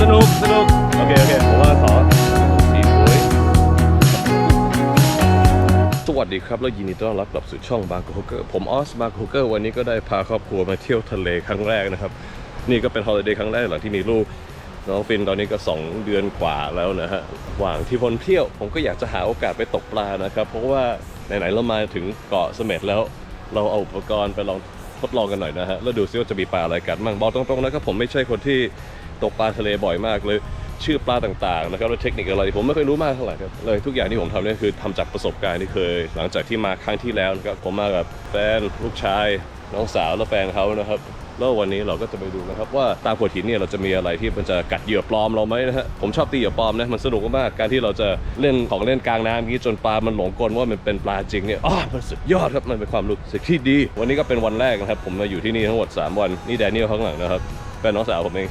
สนุกสนุกโอเคโอเคผมว่าขอสีสวยสวัสดีครับ แล้วยินดีต้อนรับกลับสู่ช่องบางโฮเกอร์ผมออสบางโฮเกอร์วันนี้ก็ได้พาครอบครัวมาเที่ยวทะเลครั้งแรกนะครับ นี่ก็เป็นฮอลิเดย์ครั้งแรกหลังที่มีลูกน้องฟินตอนนี้ก็ 2 เดือนกว่าแล้วนะฮะหว่างที่พนเที่ยวผมก็อยากจะหาโอกาสไปตกปลานะครับ เพราะว่าไหนๆเรามาถึงเกาะเสม็ดแล้ว เราเอาอุปกรณ์ไปลองทดลองกันหน่อยนะฮะแล้วดูซิว่าจะมีปลาอะไรกันบ้างบอกตรงๆนะครับผมไม่ใช่คนที่ ตกปลาทะเลบ่อยมากเลย ชื่อปลาต่างๆนะครับแล้วเทคนิคอะไรผมไม่เคยรู้มากเท่าไหร่ครับเลยทุกอย่างที่ผมทำเนี่ยคือทำจากประสบการณ์ที่เคย หลังจากที่มาครั้งที่แล้วนะครับผมมากับแฟนลูกชายน้องสาวและแฟนเขานะครับแล้ววันนี้เราก็จะไปดูนะครับว่าตามโขดหินเนี่ยเราจะมีอะไรที่มันจะกัดเหยื่อปลอมเราไหมนะฮะผมชอบตีเหยื่อปลอมนะมันสนุกมากการที่เราจะเล่นของเล่นกลางน้ำนี้จนปลามันหลงกลว่ามันเป็นปลาจริงเนี่ยอ๋อมันสุดยอดครับมันเป็นความรู้สึกที่ดี วันนี้ก็เป็นวันแรกนะครับผมมาอยู่ที่นี่ทั้งหมด 3 วันนี่แดเนียลข้างหลังนะครับแฟนน้องสาวผมเอง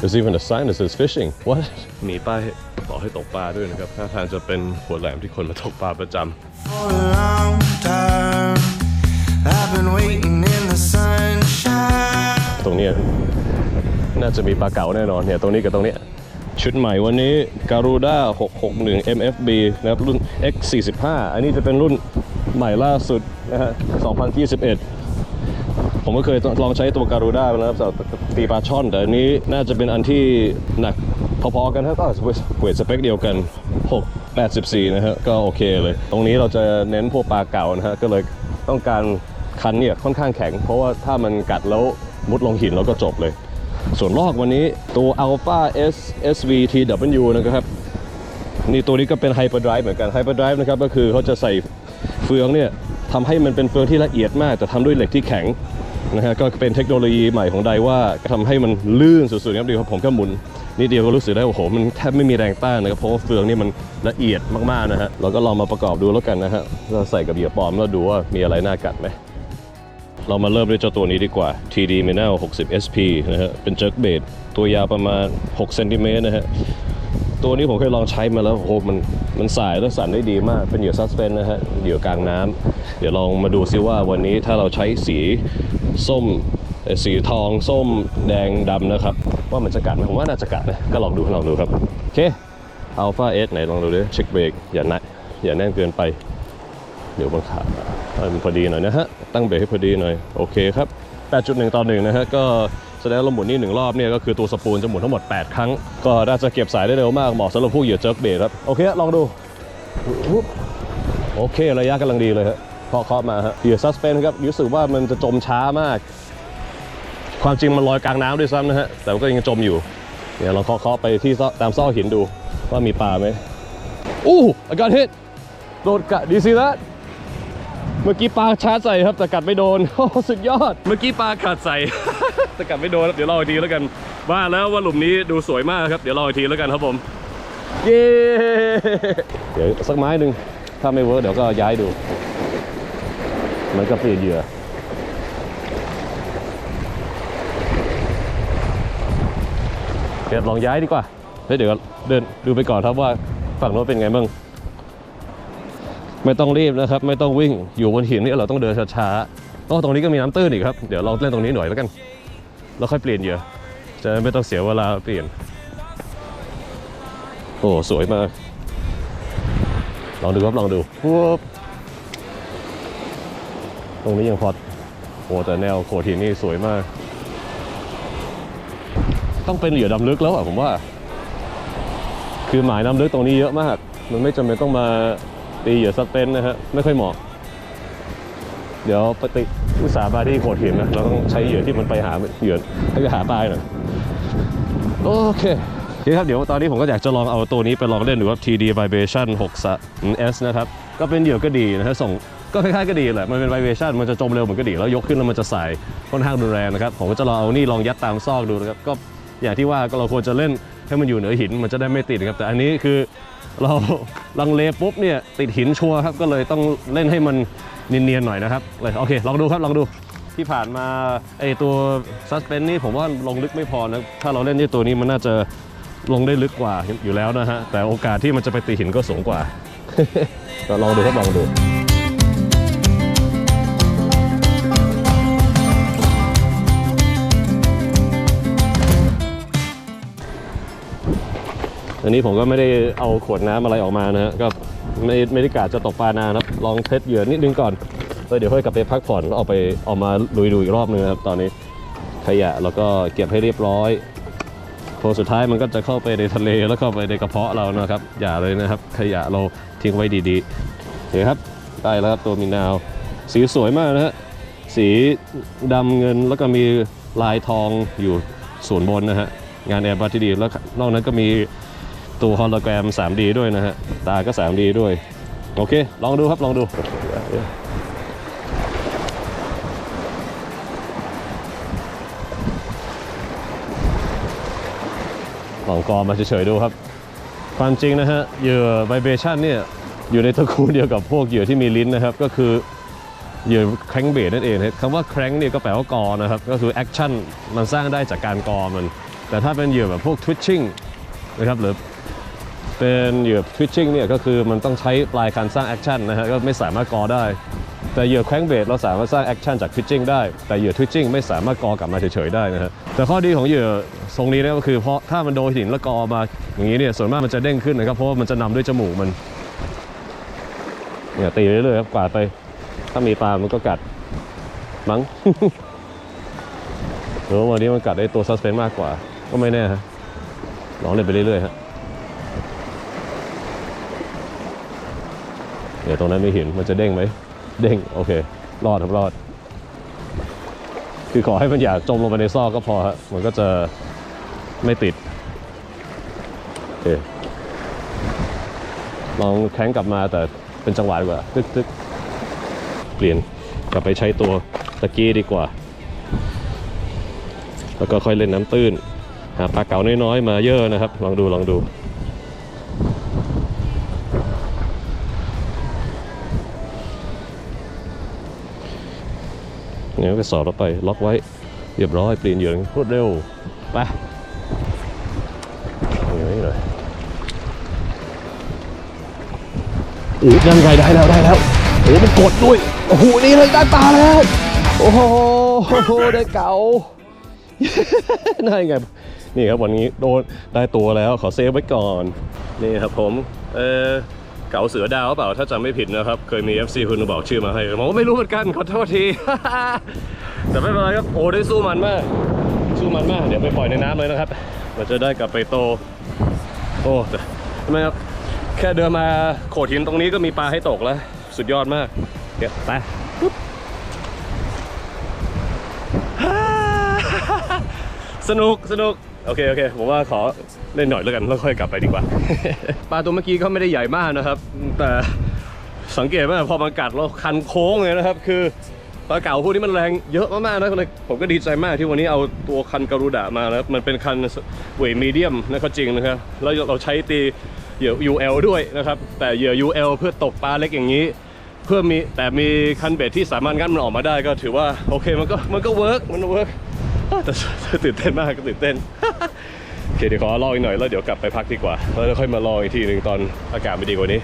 There's even a sign that says fishing. What? มีป้ายบอกให้ตกปลาด้วยนะครับท่าทางจะเป็นหัวแหลมที่คนมาตกปลาประจำ For a long time, I've been waiting in the sunshine. ตรงเนี้ยน่าจะมีปลาเก๋าแน่นอนเนี่ยตรงนี้กับตรงเนี้ยชุดใหม่วันนี้ Garuda 661 MFB นะครับรุ่น X45 อันนี้จะเป็นรุ่นใหม่ล่าสุดนะฮะ 2021 ผมก็เคยลองใช้ตัว Garuda ไปแล้วสำหรับตีปลาช่อน แต่อันนี้น่าจะเป็นอันที่หนักพอๆกันครับก็เวทสเปคเดียวกัน 6 84 นะฮะ ก็โอเคเลย ตรงนี้เราจะเน้นพวกปลาเก่านะฮะ ก็เลยต้องการคันเนี่ยค่อนข้างแข็ง เพราะว่าถ้ามันกัดแล้วมุดลงหินแล้วก็จบเลย ส่วนลอกวันนี้ตัว Alpha S SVTW นะครับ นี่ตัวนี้ก็เป็น Hyper Drive เหมือนกัน Hyper Drive นะครับ ก็คือเขาจะใส่เฟืองเนี่ยทำให้มันเป็นเฟืองที่ละเอียดมาก แต่ทำด้วยเหล็กที่แข็ง นะฮะก็เป็นเทคโนโลยีใหม่ของไดว่าทำให้มันลื่นสุดๆครับดีครับผมก็หมุนนิดเดียวก็รู้สึกได้โอ้โหมันแทบไม่มีแรงต้านนะครับเพราะว่าเฟืองนี่มันละเอียดมากๆนะฮะเราก็ลองมาประกอบดูแล้วกันนะฮะเราใส่กับเหยื่อปลอมแล้วดูว่ามีอะไรน่ากัดไหมเรามาเริ่มด้วยเจ้าตัวนี้ดีกว่า TD m i n a l 60 SP นะฮะเป็นเจิร์กเบดตัวยาวประมาณ6เซนติเมตรนะฮะตัวนี้ผมเคยลองใช้มาแล้วโอ้โหมันมันสายและสั่นได้ดีมาก เป็นเหยื่อซัสเพนนะฮะเหยื่อกลางน้ำเดี๋ยวลองมาดูซิว่าวันนี้ถ้าเราใช้สี ส้มสีทอง ส้มแดงดำนะครับ ว่ามันจะกัดไหมผมว่าน่าจะกัดนะ ก็ลองดูลองดูครับ โอเค Alpha S ไหนลองดูดิเช็คเบรกอย่าแน่นอย่าแน่นเกินไป เดี๋ยวบังคับให้มันพอดีหน่อยนะฮะ ตั้งเบรกให้พอดีหน่อย โอเคครับ 8.1 ต่อ1นะฮะ ก็แสดงว่าเราหมุนนี่หนึ่งรอบเนี่ยก็คือตัวสปูลจะหมุนทั้งหมด 8 ครั้ง ก็น่าจะเก็บสายได้เร็วมากเหมาะสำหรับผู้เหยื่อเจิร์กเบรกครับ โอเคลองดู โอเคระยะกำลังดีเลยฮะ เคาะเคาะมาฮะเหยื่อซัสเพนครับรู้สึกว่ามันจะจมช้ามาก ความจริงมันลอยกลางน้ำด้วยซ้ำนะฮะแต่ว่าก็ยังจมอยู่เดี๋ยวลองเคาะเคาะไปที่ซอกตามซอกหินดูว่ามีปลาไหมอู้ I got hit โดนกัดดีซีแล้วเมื่อกี้ปลาชาร์จใส่ครับแต่กัดไม่โดนโอ้สุดยอด เมื่อกี้ปลากัดใส่แต่กัดไม่โดนครับเดี๋ยวรออีกทีแล้วกัน ว่าแล้วว่าหลุมนี้ดูสวยมากครับเดี๋ยวรออีกทีแล้วกันครับผมเย้เดี๋ยวสักไม้หนึ่งถ้าไม่เวิร์กเดี๋ยวก็ย้ายดู มันก็เปลี่ยนเหยื่อเดี๋ยวลองย้ายดีกว่าแล้วเดี๋ยวเดินดูไปก่อนครับว่าฝั่งโน้นเป็นไงบ้าง ไม่ต้องรีบนะครับ ไม่ต้องวิ่งอยู่บนหินนี่เราต้องเดินช้าๆก็ตรงนี้ก็มีน้ำตื้นอีกครับ เดี๋ยวลองเล่นตรงนี้หน่อยแล้วกัน แล้วค่อยเปลี่ยนเหยื่อจะไม่ต้องเสียเวลาเปลี่ยน โอ้ สวยมาก ลองดูครับ ลองดูปุ๊บ รงนี้ยังพอโอ้แต่แนวโขดหินนี่สวยมาก ต้องเป็นเหยื่อดำลึกแล้วอะผมว่า คือหมายน้ำลึกตรงนี้เยอะมาก มันไม่จำเป็นต้องมาตีเหยื่อสเปนนะฮะไม่ค่อยเหมาะ เดี๋ยวปฏิอุตสาห์มาที่โขดหินนะเราต้องใช้เหยื่อที่มันไปหาเหยื่อให้ไปหาปลายหน่อยโอเคโอเคครับเดี๋ยวตอนนี้ผมก็อยากจะลองเอาตัวนี้ไปลองเล่นดูครับ TD Vibration 6 S นะครับ ก็เป็นเหยื่อกระดีนะฮะส่ง ก็คล้ายๆกระดีแหละ มันเป็น vibration มันจะจมเร็วเหมือนกระดี แล้วยกขึ้นแล้วมันจะสายค่อนข้างรุนแรงนะครับ ผมก็จะลองเอานี่ลองยัดตามซอกดูนะครับ ก็อย่างที่ว่าเราควรจะเล่นให้มันอยู่เหนือหิน มันจะได้ไม่ติดครับ แต่อันนี้คือเราลังเลปุ๊บเนี่ยติดหินชัวร์ครับ ก็เลยต้องเล่นให้มันเนียนๆหน่อยนะครับเลยโอเค ลองดูครับ ลองดูที่ผ่านมาไอตัวซัสเพนนี่ผมว่าลงลึกไม่พอนะ ถ้าเราเล่นที่ตัวนี้มันน่าจะลงได้ลึกกว่าอยู่แล้วนะฮะ แต่โอกาสที่มันจะไปตีหินก็สูงกว่า ก็ลองดูครับลองดู อันนี้ผมก็ไม่ได้เอาขวดน้ำอะไรออกมานะฮะก็ไม่ไม่ได้กะจะตกปลานานครับลองเทสเหยื่อนิดนึงก่อนแล้วเดี๋ยวค่อยกลับไปพักผ่อนแล้วเอาไปเอามาลุยดูอีกรอบนึงครับตอนนี้ขยะแล้วก็เก็บให้เรียบร้อยพอสุดท้ายมันก็จะเข้าไปในทะเลแล้วเข้าไปในกระเพาะเรานะครับ อย่าเลยนะครับ ขยะเราทิ้งไว้ดีๆโอเคครับได้แล้วครับตัวมินาว สีสวยมากนะฮะสีดำเงินแล้วก็มีลายทองอยู่ส่วนบนนะฮะงานแอร์บัตที่ดีแล้วนอกนั้นก็มี ตัวฮอลโลแกรม 3D ด้วยนะฮะ ตาก็ 3D ด้วย โอเค ลองดูครับ ลองดู ลองกอมาเฉยๆดูครับ ความจริงนะฮะ เหยื่อไวเบชันเนี่ย อยู่ในตระกูลเดียวกับพวกเหยื่อที่มีลิ้นนะครับ ก็คือเหยื่อแครงเบดนั่นเองครับคำว่าแครงเนี่ยก็แปลว่ากอนะครับ ก็คือแอคชั่นมันสร้างได้จากการกอมัน แต่ถ้าเป็นเหยื่อแบบพวกทวิชชิ่งนะครับหรือ เป็นเหยื่อทวิชชิ่งเนี่ยก็คือมันต้องใช้ปลายการสร้างแอคชั่นนะฮะก็ไม่สามารถกอได้ แต่เหยื่อแครงเบดเราสามารถสร้างแอคชั่นจากทวิชชิ่งได้ แต่เหยื่อทวิชชิ่งไม่สามารถกอกลับมาเฉยๆได้นะฮะแต่ข้อดีของเหยื่อทรงนี้นี่ยก็คือเพราะถ้ามันโดนหินแล้วกอมาอย่างนี้เนี่ยส่วนมากมันจะเด้งขึ้นนะครับเพราะามันจะนำด้วยจมูกมันเนี่ยตีเรื่อยๆครับกวาดไป ถ้ามีปลามันก็กัดมั้งหรือว่าวันนี้มันกัดไอ้ตัวซัสเพนมากกว่า ก็ไม่แน่ฮะลองเล่นไปเรื่อยๆฮะ ดี๋ยวตรงนั้นไม่เห็นมันจะเด้งไหม เด้ง โอเค รอดครับรอด คือขอให้มันอยากจมลงไปในซอกก็พอฮะมันก็จะไม่ติด โอเค ลองแข้งกลับมาแต่เป็นจังหวะดีกว่าตึกตึกเปลี่ยนกลับไปใช้ตัวตะกี้ดีกว่า แล้วก็ค่อยเล่นน้ำตื้น หาปลาเก๋าน้อยๆ มาเยอะนะครับ ลองดูลองดู งั้นก็สอบแล้วไปล็อกไว้ เรียบร้อยเปลี่ยนเหยื่อรวดเร็วไปอย่างนี้เลยอู้ยังไงได้แล้วได้แล้วโอ้มันกดด้วยโอ้โหนี่เลยได้ปลาแล้ว โอ้โหได้เก๋าได้ไงนี่ครับวันนี้โดนได้ตัวแล้วขอเซฟไว้ก่อน นี่ครับผม เออ เก๋าเสือดาวเปล่าถ้าจำไม่ผิดนะครับ เคยมี FC คนหนึงบอกชื่อมาให้ผมก็ไม่รู้เหมือนกันขอโทษที แต่ไม่เป็นไรครับโอ้ได้สู้มันมาก สู้มันมาก เดี๋ยวไปปล่อยในน้ำเลยนะครับเราจะได้กลับไปโต โอ้แต่ทำไมครับแค่เดินมาโขดหินตรงนี้ก็มีปลาให้ตกแล้ว สุดยอดมาก เดี๋ยวไปสนุกสนุก โอเคโอเคผมว่าขอเล่นหน่อยแล้วกันแล้วค่อยกลับไปดีกว่า ปลาตัวเมื่อกี้ก็ไม่ได้ใหญ่มากนะครับ แต่สังเกตว่าพอมันกัดแล้วคันโค้งเลยนะครับ คือปลาเก๋าพวกนี้มันแรงเยอะมากๆนะผมก็ดีใจมากที่วันนี้เอาตัวคันการูดะมานะครับมันเป็นคันเวทมีเดียมนะก็จริงนะครับแล้วเราใช้ตีเหยื่อ UL ด้วยนะครับ แต่เหยื่อ UL เพื่อตกปลาเล็กอย่างนี้ เพื่อมีแต่มีคันเบ็ดที่สามารถงัดมันออกมาได้ก็ถือว่าโอเคมันก็มันก็เวิร์กมันเวิร์ก ต่ตื่นเต้นมากก็ตื่นเต้นโอเคเดี๋ยวขอรออีกหน่อยแล้วเดี๋ยวกลับไปพักดีกว่าแล้วค่อยมารออีกทีหนึ่งตอนอากาศไม่ดีกว่านี้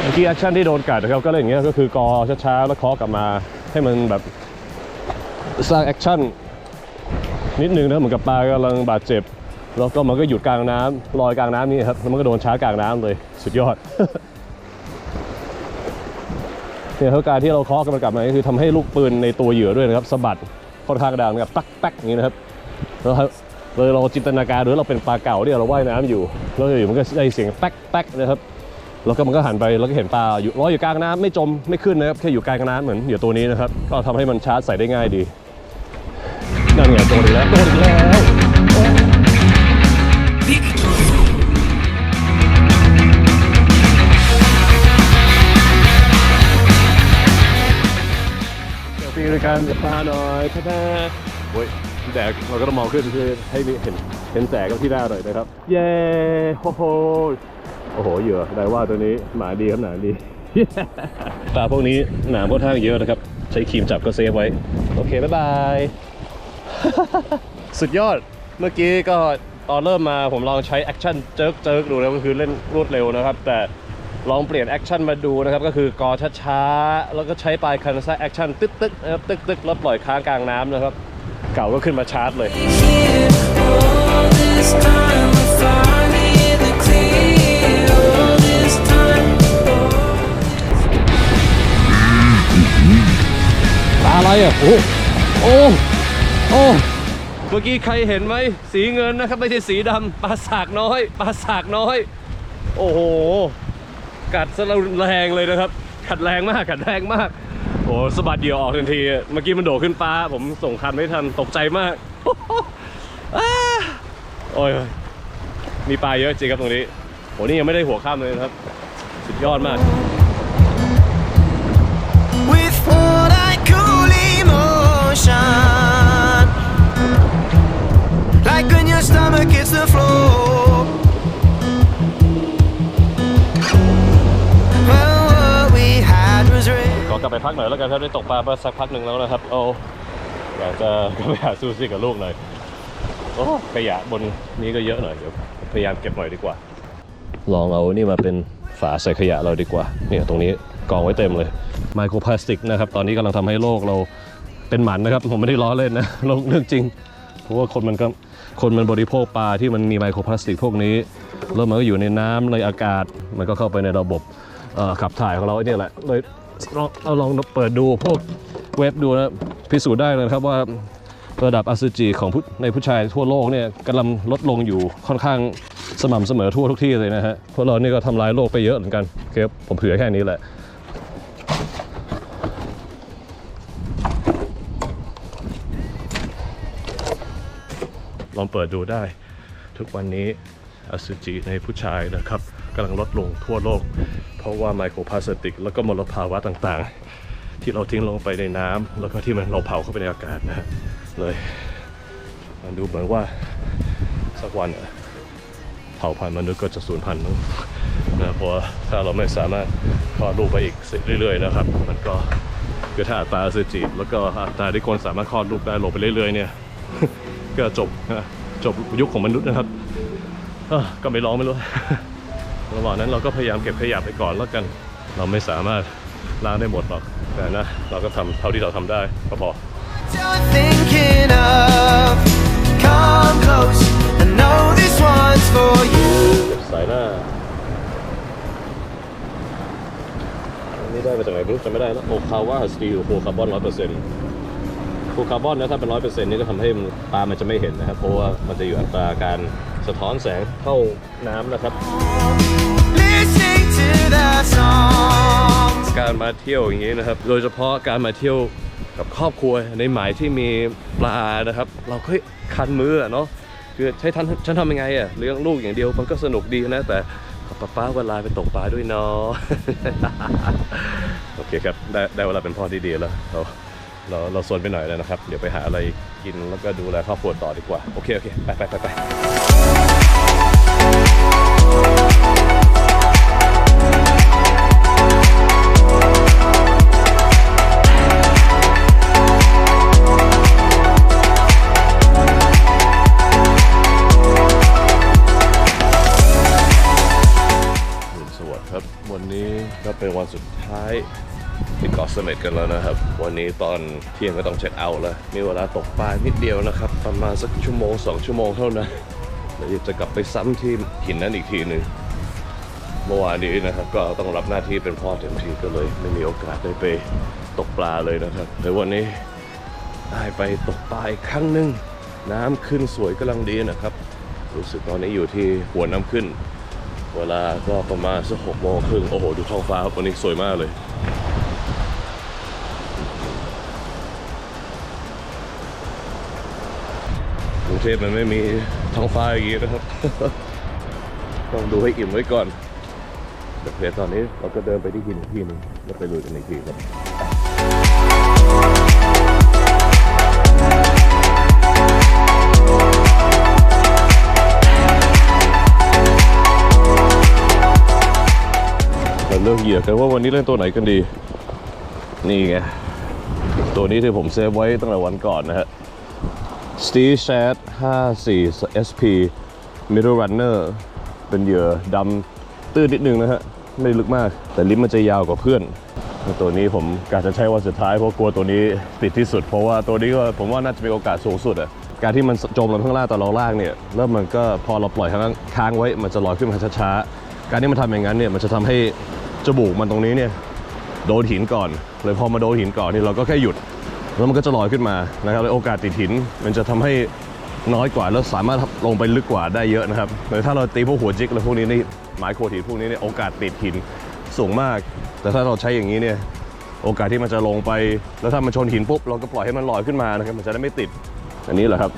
เมื่อกี้แอคชั่นที่โดนกัดนะครับก็เล่นอย่างเงี้ยก็คือกอช้าๆแล้วเคาะกลับมาให้มันแบบสร้างแอคชั่นนิดนึงนะเหมือนกับปลากำลังบาดเจ็บ แล้วก็มันก็หยุดกลางน้ำลอยกลางน้ำนี่ครับแล้วมันก็โดนช้ากลางน้ำเลยสุดยอด เนี่ยเขาการที่เราเคาะกันกลับมาก็คือทำให้ลูกปืนในตัวเหยื่อด้วยนะครับสะบัดค่อนข้างดังนะครับตักตักอย่างนี้นะครับแล้วเลยเราจินตนาการดูว่าเราเป็นปลาเก่าที่เราว่ายน้ำอยู่แล้วอยู่มันก็ได้เสียงแป๊กแป๊กนะครับแล้วก็มันก็หันไปแล้วก็เห็นปลาอยู่ลอยอยู่กลางน้ำไม่จมไม่ขึ้นนะครับแค่อยู่กลางน้ำเหมือนเหยื่อตัวนี้นะครับ ก็ทำให้มันชาร์จใส่ได้ง่ายดีนั่นไงโดนอีกแล้วโดนอีกแล้ว การจะพาหน่อยพ่แม่โอ้ยแดดเราก็ต้องมองขึ้นคือให้มีเห็นเห็นแสงกับที่หน้าหน่อยนะครับ เย้โอ้โหโอ้โหเหยื่อได้ว่าตัวนี้หมาดีครับหนาดีปลาพวกนี้หนามค่อนข้างเยอะนะครับ ใช้ครีมจับก็เซฟไว้ โอเค บ๊ายบาย สุดยอดเมื่อกี้ก็ตอนเริ่มมาผมลองใช้แอคชั่นเจิกเจิกดูแล้วก็คือเล่นรวดเร็วนะครับ แต่ ลองเปลี่ยนแอคชั่นมาดูนะครับ ก็คือกอช้าๆ แล้วก็ใช้ปลายคันซ่าแอคชั่นตึ๊กตึ๊กนะครับตึ๊กตึ๊กแล้วปล่อยค้างกลางน้ำนะครับ เก่าก็ขึ้นมาชาร์จเลย Here, all this time, we finally in the clear. All this time, ปลาอะไรอะ โอ้ โอ้ โอ้ เมื่อกี้ใครเห็นไหม สีเงินนะครับ ไม่ใช่สีดำปลาสากน้อยปลาสากน้อย โอ้โห กัดซะแรงเลยนะครับ กัดแรงมากกัดแรงมากโอ้สะบัดเดียวออกทันที เมื่อกี้มันโดดขึ้นฟ้า ผมส่งคันไม่ทันตกใจมากโอ้ยมีปลาเยอะจริงครับตรงนี้โหนี่ยังไม่ได้หัวข้ามเลยนะครับ สุดยอดมาก with what I call emotion. Like when your stomach hits the floor. กลับไปพักหน่อยแล้วกันครับได้ตกปลามาสักพักหนึ่งแล้วนะครับเอาอยากจะกไปหาซูซี่กับลูกหน่อยโอ้ขยะบนนี้ก็เยอะหน่อยเดี๋ยวพยายามเก็บหน่อยดีกว่า ลองเอานี่มาเป็นฝาใส่ขยะเราดีกว่าเนี่ยตรงนี้กองไว้เต็มเลยไมโครพลาสติกนะครับตอนนี้กำลังทำให้โลกเราเป็นหมันนะครับ ผมไม่ได้ล้อเล่นนะโลกเรื่องจริง เพราะว่าคนมันก็คนมันบริโภคปลาที่มันมีไมโครพลาสติกพวกนี้แล้วมันก็อยู่ในน้ำในอากาศ มันก็เข้าไปในระบบขับถ่ายของเราไอ้เนี่ยแหละเลย ลองเอาลองเปิดดูพวกเว็บดูนะพิสูจน์ได้เลยครับว่าระดับอสุจิของผู้ในผู้ชายทั่วโลกเนี่ยกำลังลดลงอยู่ค่อนข้างสม่ำเสมอทั่วทุกที่เลยนะฮะพวกเรานี่ก็ทำลายโลกไปเยอะเหมือนกันโอเคครับผมเผื่อแค่นี้แหละลองเปิดดูได้ทุกวันนี้ อสุจิในผู้ชายนะครับกำลังลดลงทั่วโลก เพราะว่าไมโครพลาสติก แล้วก็มลภาวะต่างๆ ที่เราทิ้งลงไปในน้ำแล้วก็ที่มันเราเผาเข้าไปในอากาศนะเลยมันดูเหมือนว่าสักวันอะเผ่าพันธุ์มนุษย์ก็จะสูญพันธุ์มั้งนะเพราะถ้าเราไม่สามารถคลอดลูกไปอีกเรื่อยๆนะครับ มันก็คือถ้าอัตราอสุจิแล้วก็อัตราที่คนสามารถคลอดลูกได้ลงไปเรื่อยๆเนี่ยก็จบนะจบยุคของมนุษย์นะครับ ก็ไม่ร้องไม่รู้ ระหว่างนั้นเราก็พยายามเก็บขยะไปก่อนแล้วกัน เราไม่สามารถล้างได้หมดหรอก แต่นะ เราก็ทำเท่าที่เราทำได้ก็พอ You're thinking of. Come close. I know this one's for you. สายหน้าอันนี้ได้มาจากไหนไม่รู้จำไม่ได้แล้วโอคาว่าสตีลโฟคาร์บอนร้อยเปอร์เซ็นต์โฟคาร์บอนนะถ้าเป็นร้อยเปอร์เซ็นต์นี่ก็ทำให้มันตามันจะไม่เห็นนะครับ เพราะว่ามันจะอยู่อัตราการ สะท้อนแสงเข้าน้ำนะครับ Listening to the songs. การมาเที่ยวอย่างนี้นะครับ โดยเฉพาะการมาเที่ยวกับครอบครัวในหมายที่มีปลานะครับ เราก็คันมืออะเนาะคือใช้ทันฉันทำยังไงอะเลี้ยงลูกอย่างเดียวมันก็สนุกดีนะ แต่ขอป้าป้าเวลาไปตกปลาด้วยเนาะโอเคครับ ได้ได้เวลาเป็นพ่อที่ดีแล้ว เราเราเราโซนไปหน่อยแล้วนะครับ เดี๋ยวไปหาอะไรกินแล้วก็ดูแลครอบครัวต่อดีกว่า โอเค โอเค ไปไปไปไปอรุณสวัสดิ์ครับวันนี้ก็เป็นวันสุดท้าย ที่เกาะเสม็ดกันแล้วนะครับ วันนี้ตอนเที่ยงก็ต้องเช็คเอาท์แล้ว มีเวลาตกปลานิดเดียวนะครับ ประมาณสักชั่วโมงสองชั่วโมงเท่านั้นเดี๋ยวจะกลับไปซ้ำที่หินนั้นอีกทีหนึ่งเมื่อวานนี้นะครับ ก็ต้องรับหน้าที่เป็นพ่อเต็มทีก็เลย ไม่มีโอกาสได้ไปตกปลาเลยนะครับแต่วันนี้ได้ไปตกปลาอีกครั้งหนึ่งน้ำขึ้นสวยกำลังดีนะครับ รู้สึกตอนนี้อยู่ที่หัวน้ำขึ้น เวลาก็ประมาณสักหกโมงครึ่งโอ้โห ดูท้องฟ้าครับวันนี้สวยมากเลย กรุง เทพมันไม่มีท้องฟ้าอย่างนี้นะครับ ต้องดูให้อิ่มไว้ก่อนเดี๋ยวตอนนี้เราก็เดินไปที่หินอีกที่หนึงแล้วไปลุยกันอีกทีครับเราเลือกเหยื่อกันว่าวันนี้เล่นตัวไหนกันดี นี่ไง ตัวนี้ที่ผมเซฟไว้ตั้งแต่วันก่อนนะฮะ s t e e Chat 54 SP Middle Runner เป็นเหยื่อดำตื้นนิดนึงนะฮะ ไม่ลึกมาก แต่ลิ้นมันจะยาวกว่าเพื่อน ตัวนี้ผมกะจะใช้วันสุดท้ายเพราะกลัวตัวนี้ติดที่สุด เพราะว่าตัวนี้ก็ผมว่าน่าจะมีโอกาสสูงสุดอะการที่มันจมลงข้างล่างตอนเราล่างเนี่ยแล้วมันก็พอเราปล่อยข้างค้างไว้มันจะลอยขึ้นมาช้าๆ การที่มันทำอย่างนั้นเนี่ยมันจะทำให้จมูกมันตรงนี้เนี่ยโดนหินก่อนเลยพอมาโดนหินก่อนนี่เราก็แค่หยุด แล้วมันก็จะลอยขึ้นมานะครับโอกาสติดหินมันจะทำให้น้อยกว่าแล้วสามารถลงไปลึกกว่าได้เยอะนะครับแต่ถ้าเราตีพวกหัวจิกแล้วพวกนี้นี่ไม้โคตรหินพวกนี้เนี่ยโอกาสติดหินสูงมาก แต่ถ้าเราใช้อย่างนี้เนี่ยโอกาสที่มันจะลงไป แล้วถ้ามันชนหินปุ๊บเราก็ปล่อยให้มันลอยขึ้นมานะครับมันจะได้ไม่ติดอันนี้แหละครับ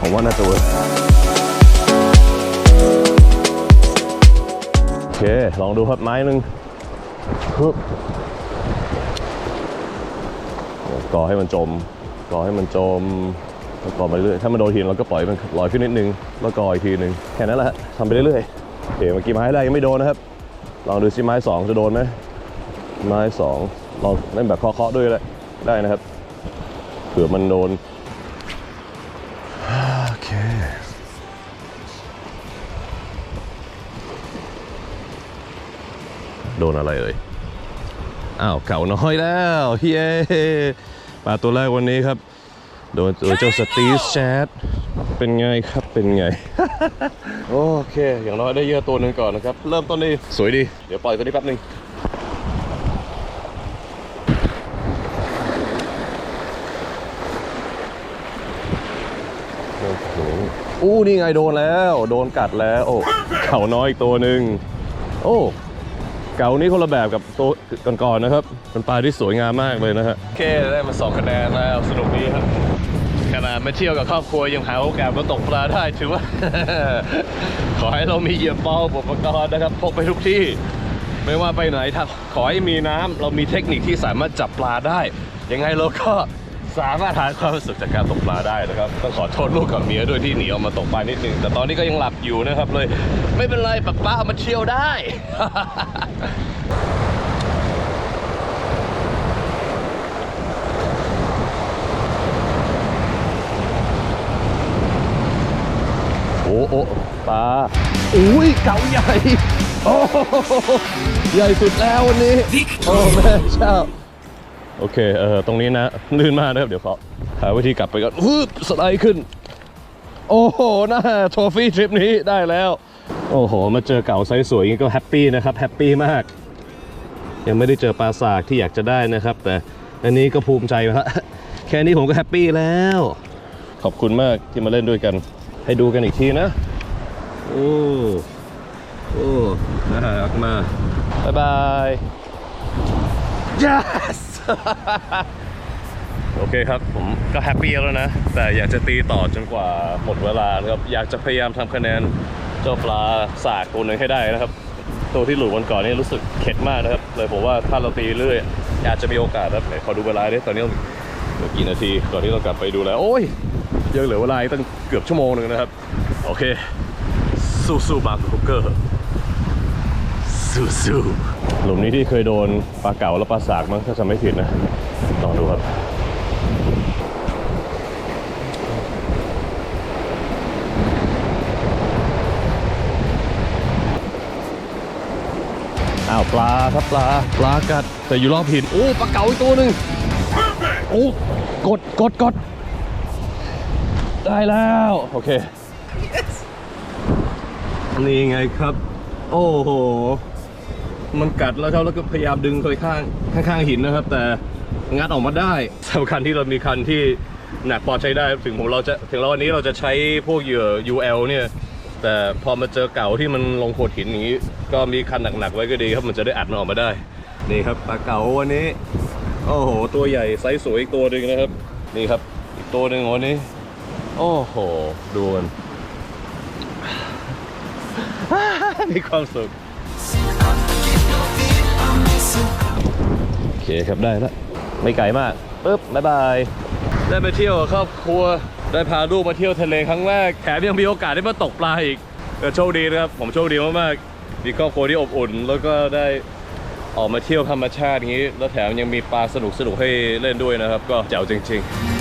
ผมว่าน่าจะเวิร์กโอเคลองดูครับไม้หนึ่งฮึ ก่อให้มันจมก่อให้มันจมแล้วก่อไปเรื่อยถ้ามันโดนหินเราก็ปล่อยมันลอยขึ้นนิดนึงแล้วก่ออีกทีหนึ่งแค่นั้นแหละทำไปเรื่อยๆโอเคเมื่อกี้ไม้แรกยังไม่โดนนะครับลองดูซิไม้สองจะโดนไหมไม้สองลองเล่นแบบเคาะๆด้วยเลยได้นะครับเผื่อมันโดนโอเคโดนอะไรเอ่ย อ้าวเก่าน้อยแล้วเย้ปลาตัวแรกวันนี้ครับ โดนตัวเจ้าสตีฟแชทเป็นไงครับเป็นไง โอเค อย่างน้อยได้เยอะตัวหนึ่งก่อนนะครับ เริ่มต้นนี้สวยดี เดี๋ยวปล่อยตัวนี้แป๊บหนึงโอ้โหอู้นี่ไงโดนแล้ว โดนกัดแล้วโอ้เข่าน้อยอีกตัวหนึ่งโอ้ เก่านี้คนละแบบกับตัวก่อนๆนะครับเป็นปลาที่สวยงามมากเลยนะฮะโอเคได้มาสองคะแนนแล้วสนุกดีครับขนาดมาเที่ยวกับครอบครัวยังหาโอกาสมาตกปลาได้ถือว่า ขอให้เรามีเหยื่อเป้าอุปกรณ์นะครับพกไปทุกที่ ไม่ว่าไปไหนถ้าขอให้มีน้ำเรามีเทคนิคที่สามารถจับปลาได้ ยังไงเราก็ สามารถหาความสุขจากการตกปลาได้นะครับต้องขอโทษลูกกับเมียด้วยที่หนีออกมาตกปลานิดนึงแต่ตอนนี้ก็ยังหลับอยู่นะครับเลย ไม่เป็นไรป้าป้าเอามาเที่ยวได้ โอ้โอ้ปลาอุ้ยเก๋าใหญ่ โอ้ใหญ่สุดแล้ววันนี้ โอ้แม่เจ้า โอเคเออตรงนี้นะลื่นมากนะครับเดี๋ยวขอหาวิธีกลับไปก่อนวืบสไลด์ขึ้น โอ้โหน่าโทฟี่ทริปนี้ได้แล้ว โอ้โห มาเจอเก่าไซส์สวยอย่างนี้ก็แฮปปี้นะครับแฮปปี้มาก ยังไม่ได้เจอปลาสากที่อยากจะได้นะครับ แต่อันนี้ก็ภูมิใจแล้วแค่นี้ผมก็แฮปปี้แล้ว ขอบคุณมากที่มาเล่นด้วยกัน ให้ดูกันอีกทีนะ โอ้โอ้น่ารักมากบ๊ายบาย yes โอเคครับ ผมก็แฮปปี้แล้วนะ แต่อยากจะตีต่อจนกว่าหมดเวลานะครับ อยากจะพยายามทำคะแนนเจ้าปลาสากตัวหนึ่งให้ได้นะครับ ตัวที่หลุดวันก่อนนี่รู้สึกเข็ดมากนะครับ เลยผมว่าถ้าเราตีเรื่อยอาจจะมีโอกาสครับขอดูเวลาดิตอนนี้เหลือกี่นาทีก่อนที่เรากลับไปดูแลโอ้ยยังเหลือเวลาอีกตั้งเกือบชั่วโมงหนึ่งนะครับ โอเค สู้สู้บางคุกเกอร์สู้สู้ หลุมนี้ที่เคยโดนปลาเก๋าและปลาสากมั้งถ้าจำไม่ผิดนะลองดูครับอ้าวปลาครับปลาปลากัดแต่อยู่รอบหินโอ้ปลาเก๋าอีกตัวหนึ่งโอ้กดกดกดได้แล้ว โอเคนี่ไงครับ โอ้โห มันกัดแล้วครับแล้วก็พยายามดึงไปข้างข้างๆหินนะครับ แต่งัดออกมาได้สำคัญที่เรามีคันที่หนักพอใช้ได้ถึงผมเราจะถึงเราวันนี้เราจะใช้พวกเหยื่อ UL เนี่ยแต่พอมาเจอเก่าที่มันลงโขดหินอย่างนี้ ก็มีคันหนักๆไว้ก็ดีครับมันจะได้อัดมันออกมาได้ นี่ครับปลาเก๋าวันนี้โอ้โหตัวใหญ่ไซส์สวยอีกตัวหนึ่งนะครับ นี่ครับอีกตัวหนึ่งวันนี้ โอ้โหดูมันมีความสุข เคครับได้แล้วไม่ไกลมากปึ๊บบ๊ายบายได้ไปเที่ยวครอบครัว ได้พาลูกมาเที่ยวทะเลครั้งแรกแถมยังมีโอกาสได้มาตกปลาอีกเออโชคดีนะครับ ผมโชคดีมากๆมีครอบครัวที่อบอุ่น แล้วก็ได้ออกมาเที่ยวธรรมชาติอย่างนี้ แล้วแถมยังมีปลาสนุกสนุกให้เล่นด้วยนะครับ ก็เจ๋วจริง ๆ